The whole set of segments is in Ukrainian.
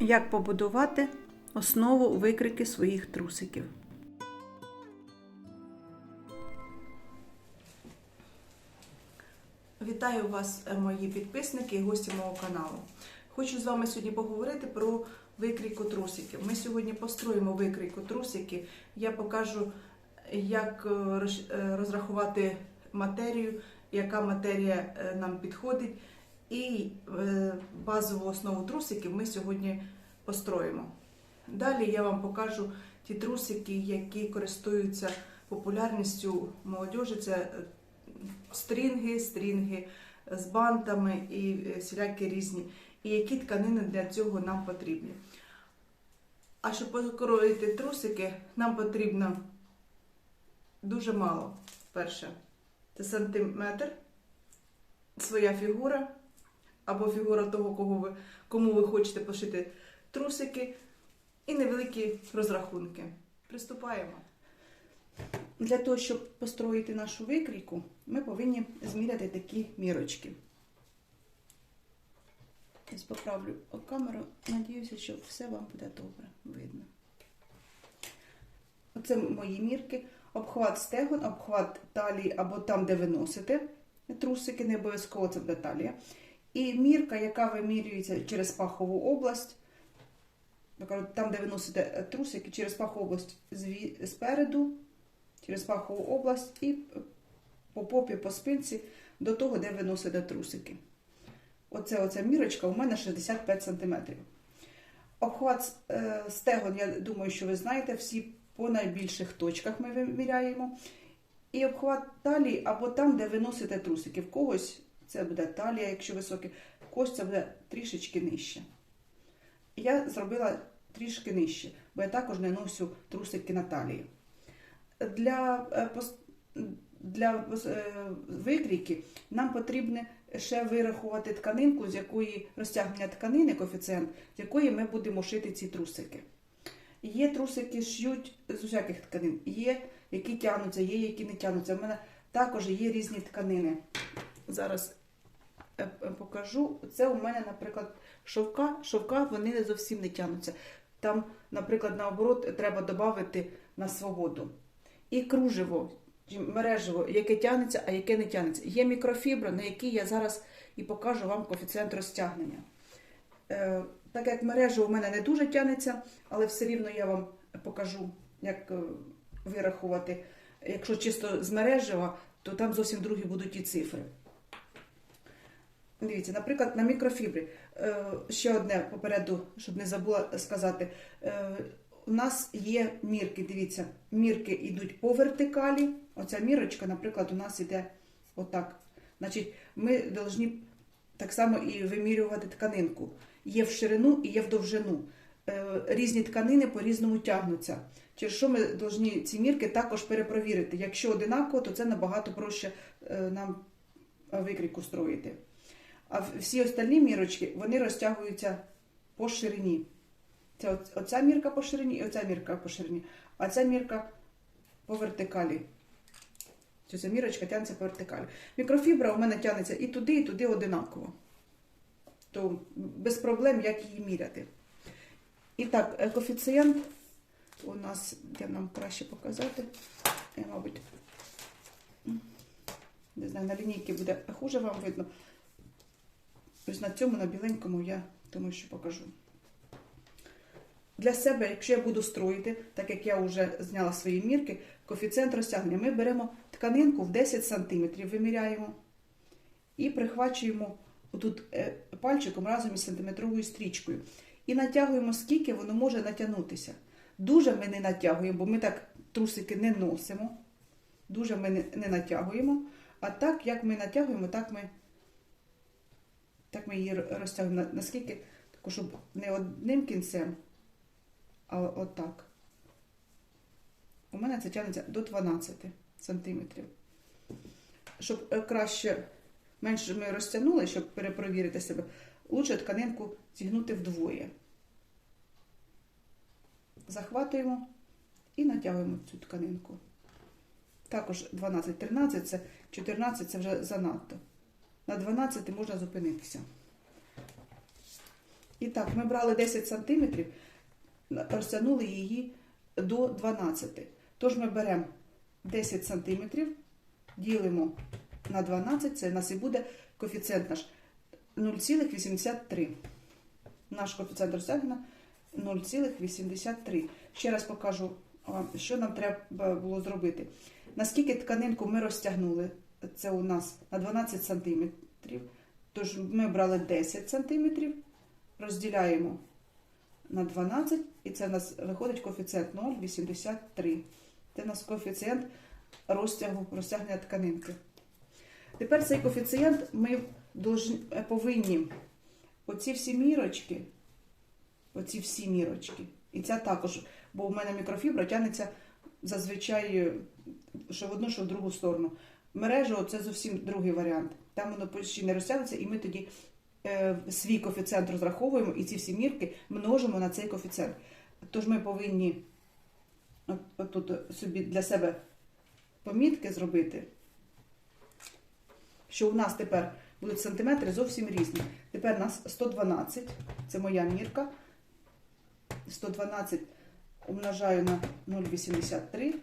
Як побудувати основу викрики своїх трусиків. Вітаю вас, е, мої підписники і гості мого каналу. Хочу з вами сьогодні поговорити про викрійку трусиків. Ми сьогодні построїмо викрійку трусики. Я покажу, як е, е, розрахувати матерію, яка матерія е, нам підходить. І е, базову основу трусиків ми сьогодні построїмо. Далі я вам покажу ті трусики, які користуються популярністю молодіжі. Це е, стрінги, стрінги з бантами і всілякі різні. І які тканини для цього нам потрібні. А щоб покроїти трусики, нам потрібно дуже мало. Перше, це сантиметр, своя фігура, або фігура того, кого ви, кому ви хочете пошити трусики, і невеликі розрахунки. Приступаємо. Для того, щоб построїти нашу викрійку, ми повинні зміряти такі мірочки. Ось поправлю камеру, надіюся, що все вам буде добре видно. Оце мої мірки. Обхват стегон, обхват талії або там, де ви носите трусики, не обов'язково це буде талія. І мірка, яка вимірюється через пахову область. Там, де ви носите трусики, через пахову область спереду, через пахову область і по попі, по спинці до того, де ви носите трусики. Оце оця мірочка у мене 65 см. Обхват е, стегон, я думаю, що ви знаєте, всі по найбільших точках ми виміряємо. І обхват талії або там, де ви носите трусики. В когось це буде талія, якщо високий, в когось це буде трішечки нижче. Я зробила трішки нижче, бо я також не ношу трусики на талії. Для, е, для е, викрійки нам потрібно ще вирахувати тканинку, з якої розтягнення тканини, коефіцієнт, з якої ми будемо шити ці трусики. Є трусики, шьють з усяких тканин, є які тягнуться, є які не тягнуться. У мене також є різні тканини. Зараз е, е, покажу. Це у мене, наприклад, шовка. Шовка вони не зовсім не тягнуться. Там, наприклад, наоборот, треба додати на свободу. І кружево, мережево, яке тягнеться, а яке не тягнеться. Є мікрофібра, на якій я зараз і покажу вам коефіцієнт розтягнення. Так як мережа у мене не дуже тягнеться, але все рівно я вам покажу, як е, вирахувати. Якщо чисто з мережева, то там зовсім другі будуть і цифри. Дивіться, наприклад, на мікрофібрі. Е, Ще одне попереду, щоб не забула сказати. Е, У нас є мірки, дивіться, мірки йдуть по вертикалі. Оця мірочка, наприклад, у нас йде отак. Значить, ми повинні так само і вимірювати тканинку. Є в ширину і є в довжину. Е, Різні тканини по-різному тягнуться. Через що ми повинні ці мірки також перепровірити. Якщо одинаково, то це набагато проще е, нам викрійку строїти. А всі остальні мірочки вони розтягуються по ширині. Це оця мірка по ширині і оця мірка по ширині. А ця мірка по вертикалі. Ця мірочка тягнеться по вертикалі. Мікрофібра у мене тягнеться і туди, і туди одинаково. То без проблем як її міряти. І так, коефіцієнт у нас, де нам краще показати, мабуть, не знаю, на лінійці буде хуже вам видно. Ось на цьому, на біленькому, я думаю, що покажу. Для себе, якщо я буду строїти, так як я вже зняла свої мірки, коефіцієнт розтягнення, ми беремо тканинку в 10 см, виміряємо і прихвачуємо тут пальчиком разом із сантиметровою стрічкою. І натягуємо, скільки воно може натягнутися. Дуже ми не натягуємо, бо ми так трусики не носимо. Дуже ми не, натягуємо. А так, як ми натягуємо, так ми, так ми її розтягуємо. Наскільки, тако, щоб не одним кінцем, а отак. У мене це тягнеться до 12 сантиметрів. Щоб е, краще, менше ми розтягнули, щоб перепровірити себе, лучше тканинку зігнути вдвоє. Захватуємо і натягуємо цю тканинку. Також 12-13 це 14 це вже занадто. На 12 можна зупинитися. І так, ми брали 10 см, розтягнули її до 12. Тож ми беремо 10 см, ділимо на 12, це у нас і буде коефіцієнт наш 0,83. Наш коефіцієнт розтягнення 0,83. Ще раз покажу, що нам треба було зробити. Наскільки тканинку ми розтягнули, це у нас на 12 см. Тож ми брали 10 см, розділяємо на 12, і це у нас виходить коефіцієнт 0,83. Це у нас коефіцієнт розтягу, розтягнення тканинки. Тепер цей коефіцієнт ми повинні оці всі мірочки, оці всі мірочки, і ця також, бо в мене мікрофібра тягнеться зазвичай що в одну, що в другу сторону. Мережа це зовсім другий варіант. Там воно почти не розтягнеться, і ми тоді е, свій коефіцієнт розраховуємо і ці всі мірки множимо на цей коефіцієнт. Тож ми повинні от, от тут собі для себе помітки зробити, що у нас тепер будуть сантиметри зовсім різні. Тепер у нас 112, це моя мірка. 112 умножаю на 0,83.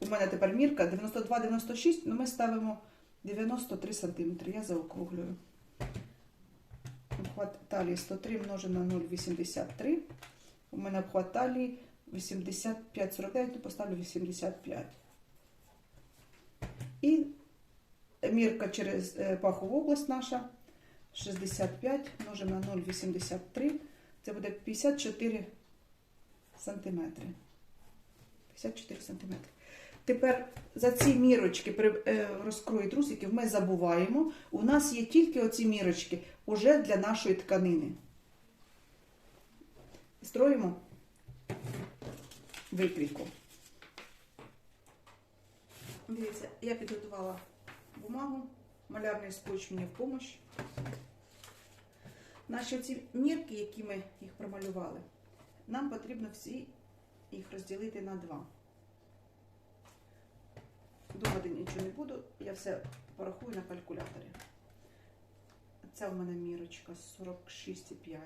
У мене тепер мірка 92-96, ну ми ставимо 93 см. Я заокруглюю. Обхват талії 103 множено на 0,83. У мене обхват талії 85-49, то поставлю 85. І мірка через е, пахову область наша 65 множимо на 0,83. Це буде 54 сантиметри. 54 сантиметри. Тепер за ці мірочки при е, розкрої трусиків ми забуваємо. У нас є тільки оці мірочки уже для нашої тканини. Строїмо викрійку. Дивіться, я підготувала бумагу, малярний скотч мені в допомогу. Наші ці мірки, які ми їх промалювали, нам потрібно всі їх розділити на два. Думати нічого не буду, я все порахую на калькуляторі. Це у мене мірочка 46,5.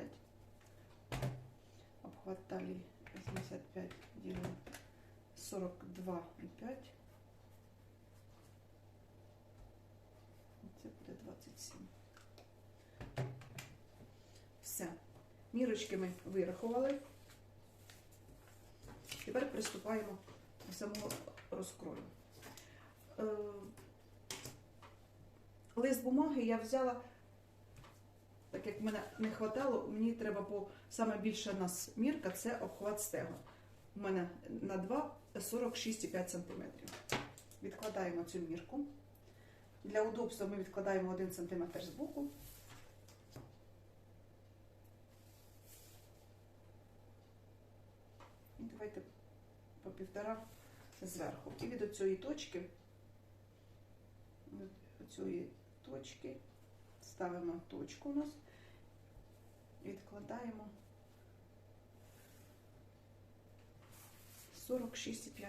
Обхват талії 85 ділимо 42,5. Це 27. Все. Мірочки ми вирахували. Тепер приступаємо до самого розкрою. Е, Лист бумаги я взяла, так як мене не вистачало, мені треба по саме більша у нас мірка це обхват стегон. У мене на 2 46,5 см. Відкладаємо цю мірку. Для удобства ми відкладаємо 1 см з боку. І давайте по півтора зверху. І від цієї точки, від цієї точки ставимо точку у нас, відкладаємо 46,5.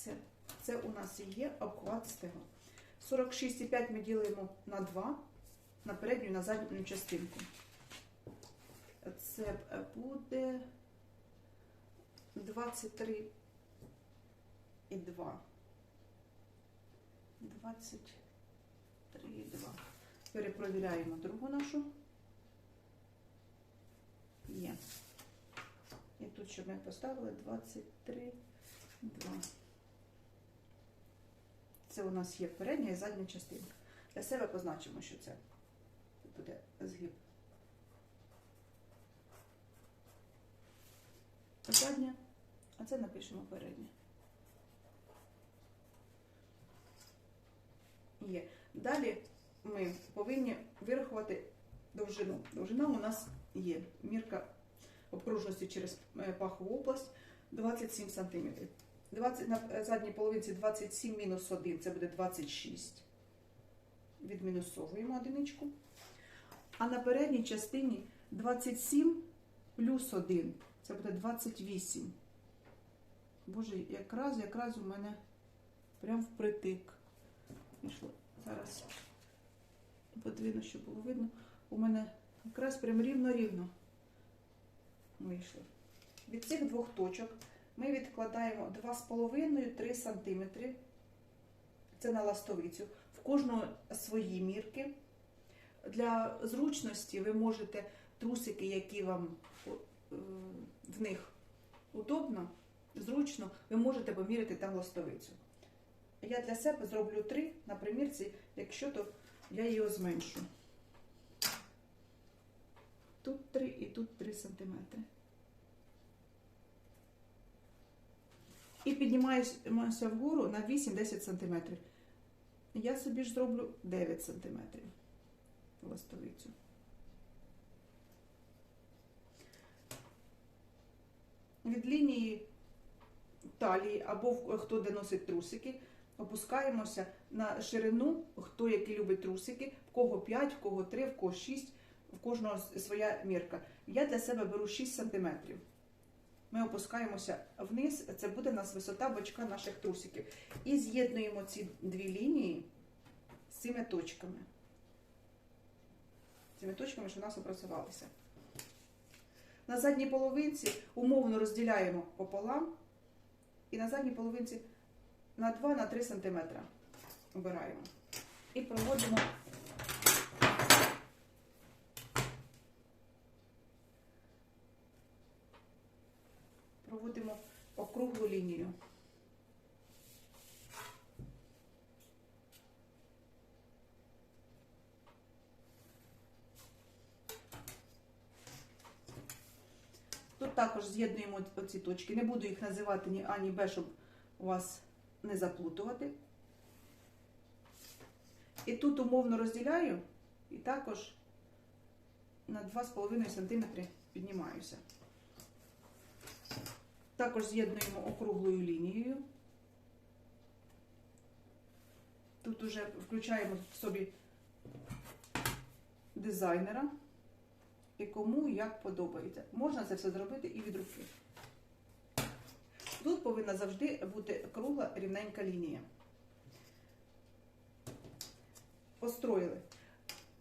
Все. Це у нас і є обхват стегон. 46,5 ми ділимо на 2, на передню і на задню частинку. Це буде 23 і 2. 23 і 2. Перепровіряємо другу нашу. Є. І тут, що ми поставили, 23, 2. Це у нас є передня і задня частина. Для себе позначимо, що це буде згиб. Задня, а це напишемо переднє. Є. Далі ми повинні вирахувати довжину. Довжина у нас є. Мірка обкружності через е, пахову область 27 см. 20, на задній половинці 27 мінус 1, це буде 26. Відмінусовуємо одиничку. А на передній частині 27 плюс 1, це буде 28. Боже, якраз, якраз у мене прям впритик. Пішло. Зараз подвину, щоб було видно. У мене якраз прям рівно-рівно вийшло. Від цих двох точок ми відкладаємо 2,5-3 см. Це на ластовицю. В кожного свої мірки. Для зручності ви можете трусики, які вам е, в них удобно, зручно, ви можете поміряти там ластовицю. Я для себе зроблю 3 на примірці, якщо то я її зменшу. Тут 3 і тут 3 сантиметри. І піднімаюся вгору на 8-10 сантиметрів. Я собі ж зроблю 9 сантиметрів ластовицю. Від лінії талії або хто де носить трусики, опускаємося на ширину, хто який любить трусики, в кого 5, в кого 3, в кого 6, в кожного своя мірка. Я для себе беру 6 сантиметрів. Ми опускаємося вниз, це буде у нас висота бочка наших трусиків. І з'єднуємо ці дві лінії з цими точками. Цими точками, що у нас опрацювалися. На задній половинці умовно розділяємо пополам. І на задній половинці на 2-3 см обираємо. І проводимо проводимо округлу лінію. Тут також з'єднуємо оці точки. Не буду їх називати ні А, ні Б, щоб вас не заплутувати. І тут умовно розділяю і також на 2,5 см піднімаюся. Також з'єднуємо округлою лінією. Тут уже включаємо в собі дизайнера і кому як подобається. Можна це все зробити і від руки. Тут повинна завжди бути кругла рівненька лінія. Построїли.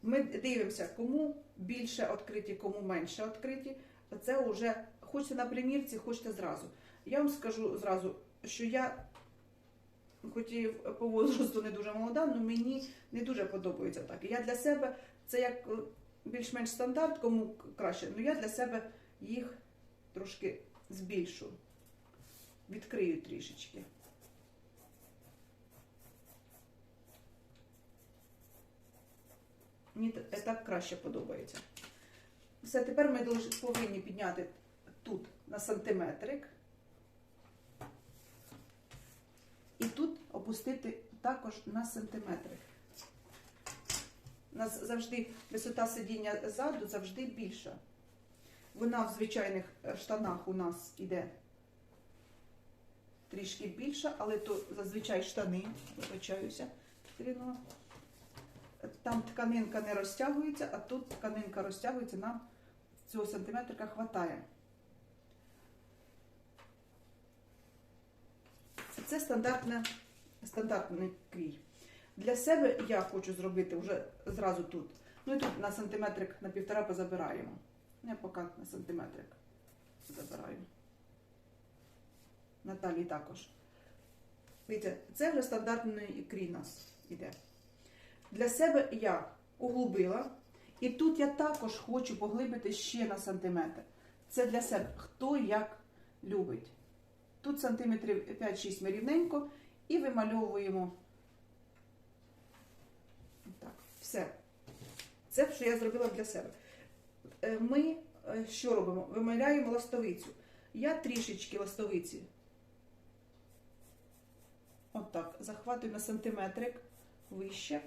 Ми дивимося, кому більше відкриті, кому менше відкриті. Це вже хочете на примірці, хочете зразу. Я вам скажу зразу, що я, хоч і по возрасту не дуже молода, але мені не дуже подобається так. Я для себе це як е, більш-менш стандарт, кому краще, але я для себе їх трошки збільшу, відкрию трішечки. Мені так краще подобається. Все, тепер ми повинні підняти тут на сантиметрик. І тут опустити також на сантиметрик. У нас завжди висота сидіння ззаду завжди більша. Вона в звичайних е, штанах у нас іде трішки більша, але то зазвичай штани, вибачаюся, Ірина. Там тканинка не розтягується, а тут тканинка розтягується, нам цього сантиметрика хватає. Це стандартне, стандартний крій. Для себе я хочу зробити вже зразу тут. Ну і тут на сантиметрик на півтора позабираємо. Я поки на сантиметрик забираю. Наталі також. Дивіться, це вже стандартний крій нас іде. Для себе я углубила, і тут я також хочу поглибити ще на сантиметр. Це для себе хто як любить. Тут сантиметрів 5-6 ми рівненько і вимальовуємо. Так, все. Це що я зробила для себе. Е, Ми е, що робимо? Вималяємо ластовицю. я трішечки ластовиці. Отак, захватую на сантиметрик вище.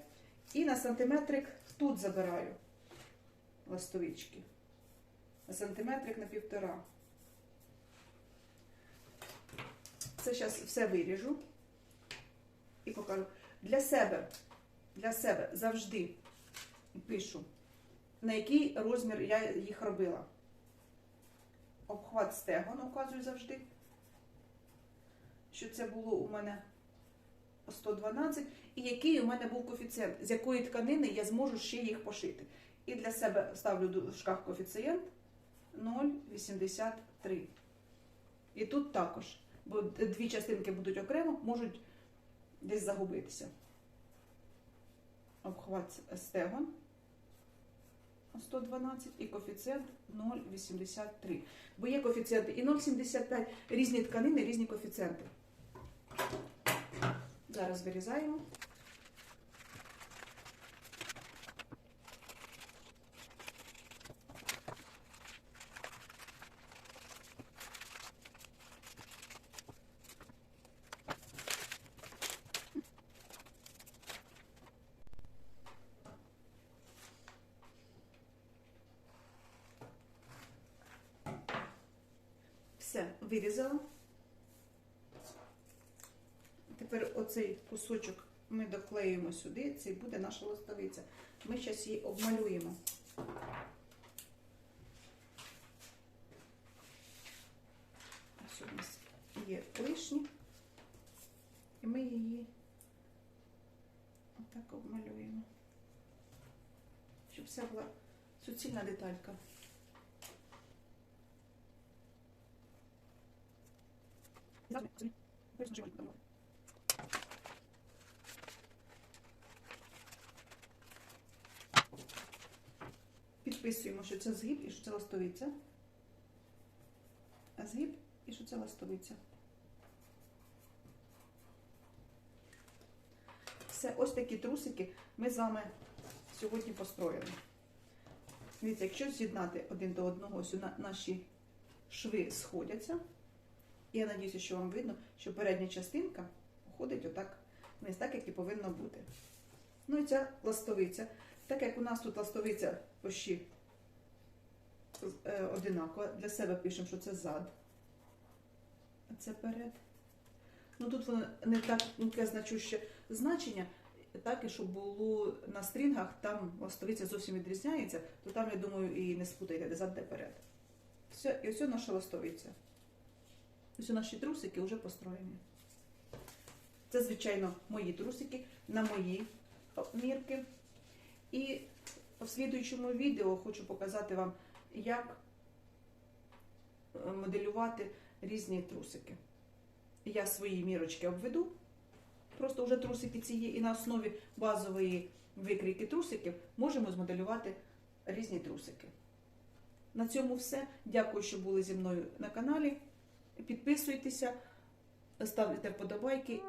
І на сантиметрик тут забираю ластовички. На сантиметрик на півтора. Це зараз все виріжу і покажу. Для себе, для себе завжди пишу, на який розмір я їх робила. Обхват стегон указую завжди, що це було у мене 112, і який у мене був коефіцієнт, з якої тканини я зможу ще їх пошити. І для себе ставлю в дужках коефіцієнт 0,83. І тут також, бо дві частинки будуть окремо, можуть десь загубитися. Обхват стегон 112 і коефіцієнт 0,83. Бо є коефіцієнти і 0,75, різні тканини, різні коефіцієнти. Зараз вирізаємо. Все, вирізала. Тепер оцей кусочок ми доклеїмо сюди, це буде наша листовиця. Ми зараз її обмалюємо. Ось у нас є лишні, і ми її отак обмалюємо, щоб це була суцільна деталька. Підписуємо, що це згиб і що це ластовиця. А згиб і що це ластовиця. Все, ось такі трусики ми з вами сьогодні построїли. Дивіться, якщо з'єднати один до одного, ось наші шви сходяться. Я надіюся, що вам видно, що передня частинка уходить отак вниз, так як і повинно бути. Ну і ця ластовиця. Так як у нас тут ластовиця почти е, одинакова, для себе пишемо, що це зад, а це перед. Ну тут воно не так яке значуще значення, так і щоб було на стрінгах, там ластовиця зовсім відрізняється, то там, я думаю, і не спутайте, де зад, де перед. Все, і ось наша ластовиця. Ось у наші трусики вже построєні. Це, звичайно, мої трусики на мої мірки. І в слідуючому відео хочу показати вам, як е, моделювати різні трусики. Я свої мірочки обведу. Просто вже трусики ці є, і на основі базової викрійки трусиків можемо змоделювати різні трусики. На цьому все. Дякую, що були зі мною на каналі. Підписуйтеся, ставте вподобайки.